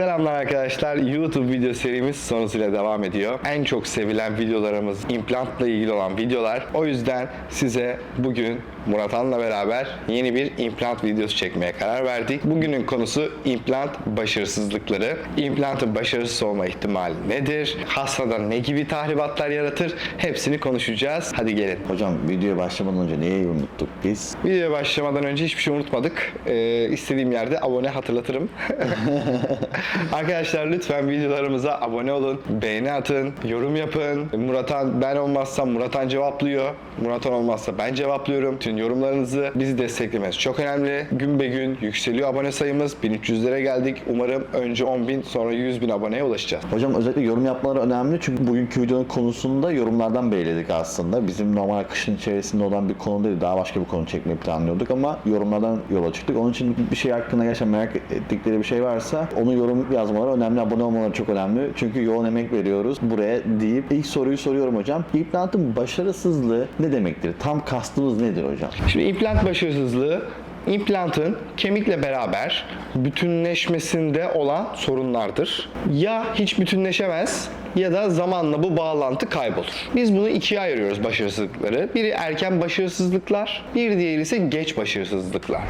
Selamlar arkadaşlar. YouTube video serimiz sonrasıyla devam ediyor. En çok sevilen videolarımız implantla ilgili olan videolar. O yüzden size bugün Murat Han'la beraber yeni bir implant videosu çekmeye karar verdik. Bugünün konusu implant başarısızlıkları. İmplantın başarısız olma ihtimali nedir? Hastada ne gibi tahribatlar yaratır? Hepsini konuşacağız. Hadi gelin. Hocam videoya başlamadan önce neyi unuttuk biz? Videoya başlamadan önce hiçbir şey unutmadık. Ee, istediğim yerde abone hatırlatırım. Arkadaşlar lütfen videolarımıza abone olun, beğeni atın, yorum yapın. Muratan ben olmazsam Muratan cevaplıyor. Muratan olmazsa ben cevaplıyorum. Tüm yorumlarınızı bizi desteklemeniz çok önemli. Gün be gün yükseliyor abone sayımız. 1300'lere geldik. Umarım önce 10.000 sonra 100.000 aboneye ulaşacağız. Hocam özellikle yorum yapmaları önemli çünkü bugünkü videonun konusunda yorumlardan belirledik aslında. Bizim normal akışın içerisinde olan bir konu değil, daha başka bir konu çekmeyi planlıyorduk ama yorumlardan yola çıktık. Onun için bir şey hakkında gerçekten merak ettikleri bir şey varsa onu yorum yazmaları önemli, abone olmaları çok önemli. Çünkü yoğun emek veriyoruz buraya deyip ilk soruyu soruyorum hocam. İmplantın başarısızlığı ne demektir? Tam kastımız nedir hocam? Şimdi implant başarısızlığı implantın kemikle beraber bütünleşmesinde olan sorunlardır. Ya hiç bütünleşemez ya da zamanla bu bağlantı kaybolur. Biz bunu ikiye ayırıyoruz başarısızlıkları. Biri erken başarısızlıklar, bir diğeri ise geç başarısızlıklar.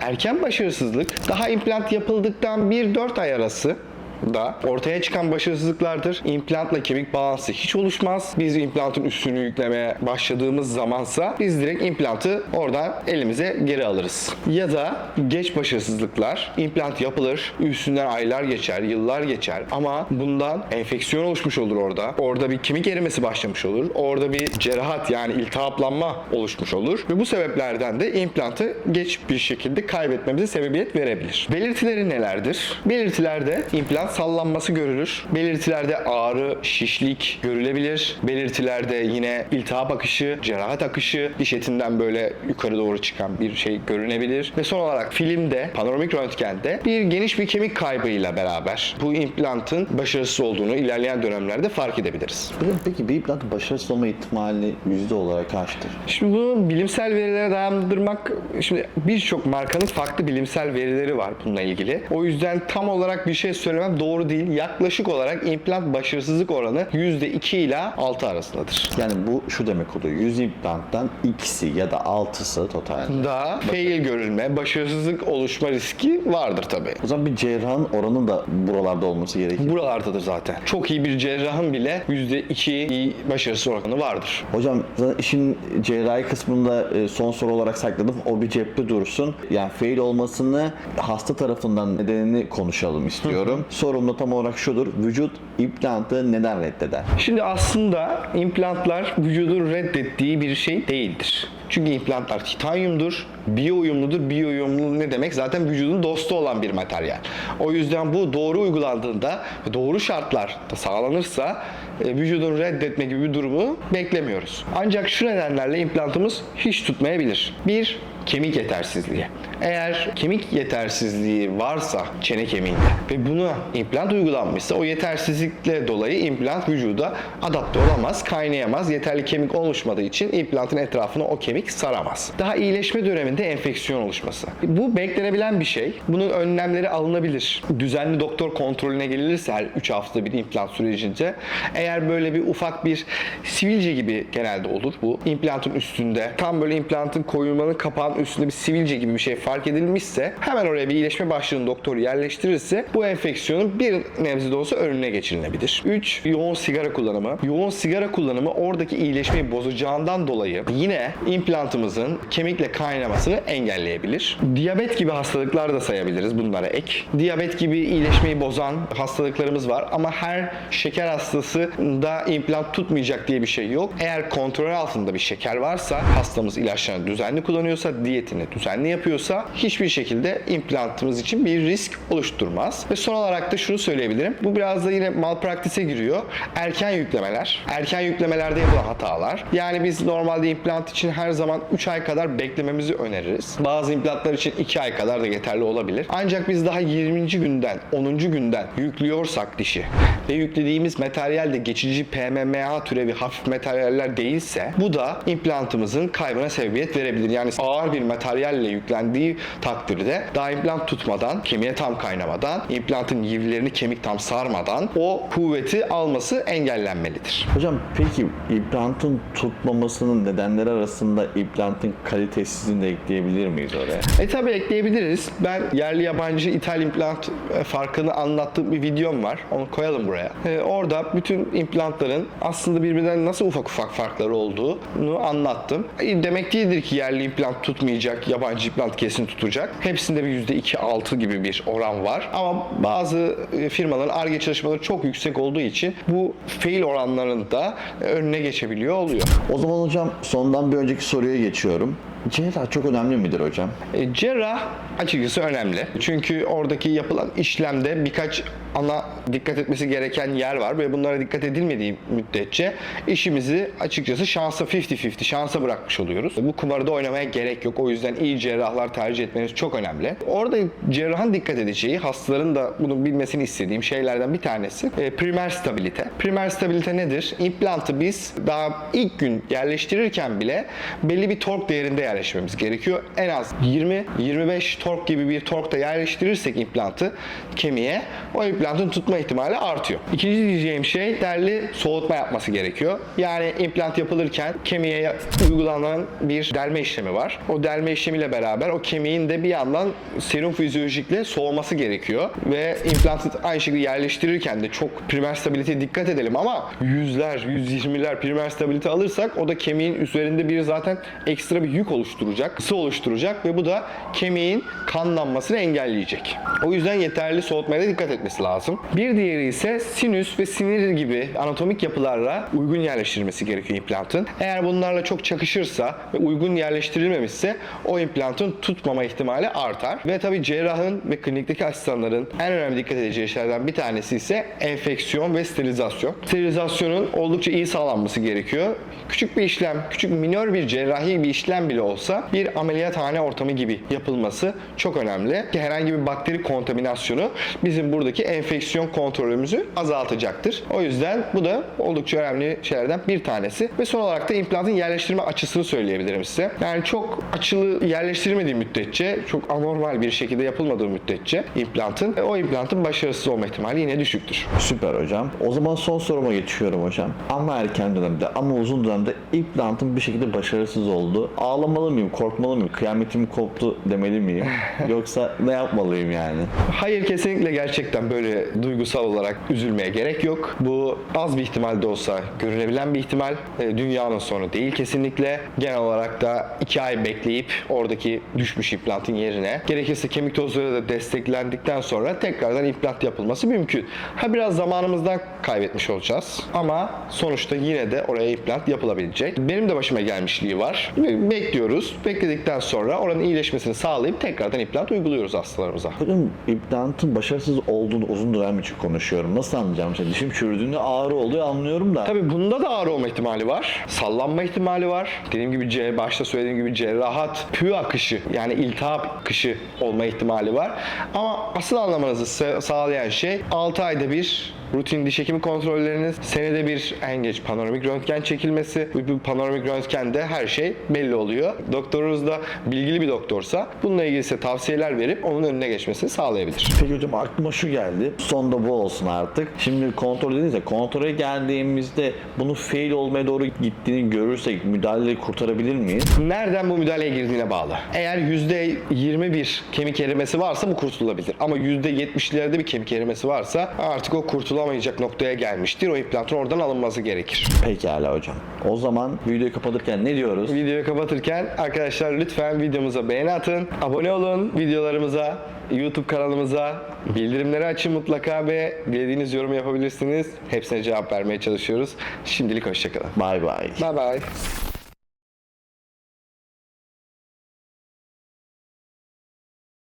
Erken başarısızlık daha implant yapıldıktan 1-4 ay arası da ortaya çıkan başarısızlıklardır. İmplantla kemik bağlantısı hiç oluşmaz. Biz implantın üstünü yüklemeye başladığımız zamansa biz direkt implantı oradan elimize geri alırız. Ya da geç başarısızlıklar. implant yapılır, üstünden aylar geçer, yıllar geçer ama bundan enfeksiyon oluşmuş olur orada. Orada bir kemik erimesi başlamış olur. Orada bir cerrahat yani iltihaplanma oluşmuş olur ve bu sebeplerden de implantı geç bir şekilde kaybetmemize sebebiyet verebilir. Belirtileri nelerdir? Belirtilerde implant sallanması görülür. Belirtilerde ağrı, şişlik görülebilir. Belirtilerde yine iltihap akışı, cerrahat akışı, diş etinden böyle yukarı doğru çıkan bir şey görünebilir. Ve son olarak filmde, panoramik röntgende bir geniş bir kemik kaybıyla beraber bu implantın başarısız olduğunu ilerleyen dönemlerde fark edebiliriz. Peki bir implantın başarısız olma ihtimali yüzde olarak kaçtır? Şimdi bunu bilimsel verilere dayandırmak, şimdi birçok markanın farklı bilimsel verileri var bununla ilgili. O yüzden tam olarak bir şey söylemem doğru değil. Yaklaşık olarak implant başarısızlık oranı %2 ile 6 arasındadır. Yani bu şu demek oluyor. 100 implanttan ikisi ya da altısı totalde. Daha fail görülme, başarısızlık oluşma riski vardır tabii. O zaman bir cerrahın oranı da buralarda olması gerekir. Buralardadır zaten. Çok iyi bir cerrahın bile %2 iyi başarısız oranı vardır. Hocam zaten işin cerrahi kısmında e, son soru olarak sakladım. O bir cepte dursun. Yani fail olmasını hasta tarafından nedenini konuşalım istiyorum. Sorum da tam olarak şudur. Vücut implantı neden reddeder? Şimdi aslında implantlar vücudun reddettiği bir şey değildir. Çünkü implantlar titanyumdur, biyo uyumludur. Biyo uyumlu ne demek? Zaten vücudun dostu olan bir materyal. O yüzden bu doğru uygulandığında doğru şartlarda sağlanırsa e, vücudun reddetme gibi bir durumu beklemiyoruz. Ancak şu nedenlerle implantımız hiç tutmayabilir. Bir, kemik yetersizliği. Eğer kemik yetersizliği varsa çene kemiğinde ve buna implant uygulanmışsa o yetersizlikle dolayı implant vücuda adapte olamaz, kaynayamaz. Yeterli kemik oluşmadığı için implantın etrafını o kemik saramaz. Daha iyileşme döneminde enfeksiyon oluşması. Bu beklenebilen bir şey. Bunun önlemleri alınabilir. Düzenli doktor kontrolüne gelirse her 3 hafta bir implant sürecince eğer böyle bir ufak bir sivilce gibi genelde olur bu implantın üstünde tam böyle implantın koyulmanın kapağın üstünde bir sivilce gibi bir şey fark edilmişse hemen oraya bir iyileşme başlığını doktor yerleştirirse bu enfeksiyonun bir nebze de olsa önüne geçirilebilir. 3. Yoğun sigara kullanımı. Yoğun sigara kullanımı oradaki iyileşmeyi bozacağından dolayı yine implantımızın kemikle kaynamasını engelleyebilir. Diyabet gibi hastalıklar da sayabiliriz bunlara ek. Diyabet gibi iyileşmeyi bozan hastalıklarımız var ama her şeker hastası da implant tutmayacak diye bir şey yok. Eğer kontrol altında bir şeker varsa hastamız ilaçlarını düzenli kullanıyorsa, diyetini düzenli yapıyorsa hiçbir şekilde implantımız için bir risk oluşturmaz. Ve son olarak da şunu söyleyebilirim. Bu biraz da yine malpraktise giriyor. Erken yüklemeler. Erken yüklemelerde yapılan hatalar. Yani biz normalde implant için her zaman 3 ay kadar beklememizi öneririz. Bazı implantlar için 2 ay kadar da yeterli olabilir. Ancak biz daha 20. günden, 10. günden yüklüyorsak dişi ve yüklediğimiz materyal de geçici PMMA türevi hafif materyaller değilse bu da implantımızın kaybına sebebiyet verebilir. Yani ağır bir bir materyalle yüklendiği takdirde daha implant tutmadan, kemiğe tam kaynamadan, implantın yivlerini kemik tam sarmadan o kuvveti alması engellenmelidir. Hocam peki implantın tutmamasının nedenleri arasında implantın kalitesizliğini de ekleyebilir miyiz oraya? E tabi ekleyebiliriz. Ben yerli yabancı ithal implant e, farkını anlattığım bir videom var. Onu koyalım buraya. E, orada bütün implantların aslında birbirinden nasıl ufak ufak farkları olduğunu anlattım. E, demek değildir ki yerli implant tutmayacak, yabancı implant kesin tutacak. Hepsinde bir %2-6 gibi bir oran var. Ama bazı e, firmaların ARGE çalışmaları çok yüksek olduğu için bu fail oranlarının da önüne geçebiliyor oluyor. O zaman hocam sondan bir önceki soruya geçiyorum. Cerrah çok önemli midir hocam? E, cerrah açıkçası önemli. Çünkü oradaki yapılan işlemde birkaç ana dikkat etmesi gereken yer var ve bunlara dikkat edilmediği müddetçe işimizi açıkçası şansa 50-50 şansa bırakmış oluyoruz. Bu kumarda oynamaya gerek yok. O yüzden iyi cerrahlar tercih etmeniz çok önemli. Orada cerrahın dikkat edeceği, hastaların da bunu bilmesini istediğim şeylerden bir tanesi e, primer stabilite. Primer stabilite nedir? İmplantı biz daha ilk gün yerleştirirken bile belli bir tork değerinde yerleştirmemiz gerekiyor. En az 20-25 tork gibi bir torkta yerleştirirsek implantı kemiğe o implantın tutma ihtimali artıyor. İkinci diyeceğim şey derli soğutma yapması gerekiyor. Yani implant yapılırken kemiğe uygulanan bir delme işlemi var. O delme işlemiyle beraber o kemiğin de bir yandan serum fizyolojikle soğuması gerekiyor ve implantı aynı şekilde yerleştirirken de çok primer stabiliteye dikkat edelim ama yüzler, 120'ler primer stabilite alırsak o da kemiğin üzerinde bir zaten ekstra bir yük oluşturacak, ısı oluşturacak ve bu da kemiğin kanlanmasını engelleyecek. O yüzden yeterli soğutmaya da dikkat etmesi lazım. Bir diğeri ise sinüs ve sinir gibi anatomik yapılarla uygun yerleştirilmesi gerekiyor implantın. Eğer bunlarla çok çakışırsa ve uygun yerleştirilmemişse o implantın tutmama ihtimali artar. Ve tabii cerrahın ve klinikteki asistanların en önemli dikkat edeceği şeylerden bir tanesi ise enfeksiyon ve sterilizasyon. Sterilizasyonun oldukça iyi sağlanması gerekiyor. Küçük bir işlem, küçük minör bir cerrahi bir işlem bile olsa bir ameliyathane ortamı gibi yapılması çok önemli. Ki herhangi bir bakteri kontaminasyonu bizim buradaki enfeksiyon kontrolümüzü azaltacaktır. O yüzden bu da oldukça önemli şeylerden bir tanesi. Ve son olarak da implantın yerleştirme açısını söyleyebilirim size. Yani çok açılı yerleştirilmediği müddetçe, çok anormal bir şekilde yapılmadığı müddetçe implantın, o implantın başarısız olma ihtimali yine düşüktür. Süper hocam. O zaman son soruma geçiyorum hocam. Ama erken dönemde ama uzun dönemde implantın bir şekilde başarısız oldu. Ağlamalı mıyım, korkmalı mıyım, kıyametim koptu demeli miyim? Yoksa ne yapmalıyım yani? Hayır kesinlikle gerçekten böyle duygusal olarak üzülmeye gerek yok. Bu az bir ihtimal de olsa görünebilen bir ihtimal. E, Dünyanın sonu değil kesinlikle. Genel olarak da 2 ay bekleyip oradaki düşmüş implantın yerine gerekirse kemik tozları da desteklendikten sonra tekrardan implant yapılması mümkün. Ha biraz zamanımızdan kaybetmiş olacağız ama sonuçta yine de oraya implant yapılabilecek. Benim de başıma gelmişliği var. Ve Bekliyoruz. Bekledikten sonra oranın iyileşmesini sağlayıp tekrardan implant uyguluyoruz hastalarımıza. Hocam implantın başarısız olduğunu uzun dönem için konuşuyorum. Nasıl anlayacağım? Mesela dişim çürüdüğünde ağrı oluyor anlıyorum da. Tabii bunda da ağrı olma ihtimali var. Sallanma ihtimali var. Dediğim gibi başta söylediğim gibi cerrahat, pü akışı yani iltihap akışı olma ihtimali var. Ama asıl anlamanızı sa- sağlayan şey 6 ayda bir rutin diş hekimi kontrolleriniz, senede bir en geç panoramik röntgen çekilmesi. Bu panoramik röntgende her şey belli oluyor. Doktorunuz da bilgili bir doktorsa bununla ilgili size tavsiyeler verip onun önüne geçmesini sağlayabilir. Peki hocam aklıma şu geldi. Son da bu olsun artık. Şimdi kontrol dediniz ya kontrole geldiğimizde bunu fail olmaya doğru gittiğini görürsek müdahaleyi kurtarabilir miyiz? Nereden bu müdahaleye girdiğine bağlı. Eğer %21 kemik erimesi varsa bu kurtulabilir. Ama %70'lerde bir kemik erimesi varsa artık o kurtulamayacak noktaya gelmiştir. O implantın oradan alınması gerekir. Pekala hocam. O zaman videoyu kapatırken ne diyoruz? Videoyu kapatırken arkadaşlar lütfen videomuza beğeni atın. Abone olun videolarımıza, YouTube kanalımıza. Bildirimleri açın mutlaka ve dilediğiniz yorum yapabilirsiniz. Hepsine cevap vermeye çalışıyoruz. Şimdilik hoşçakalın. Bay bay. Bye bye.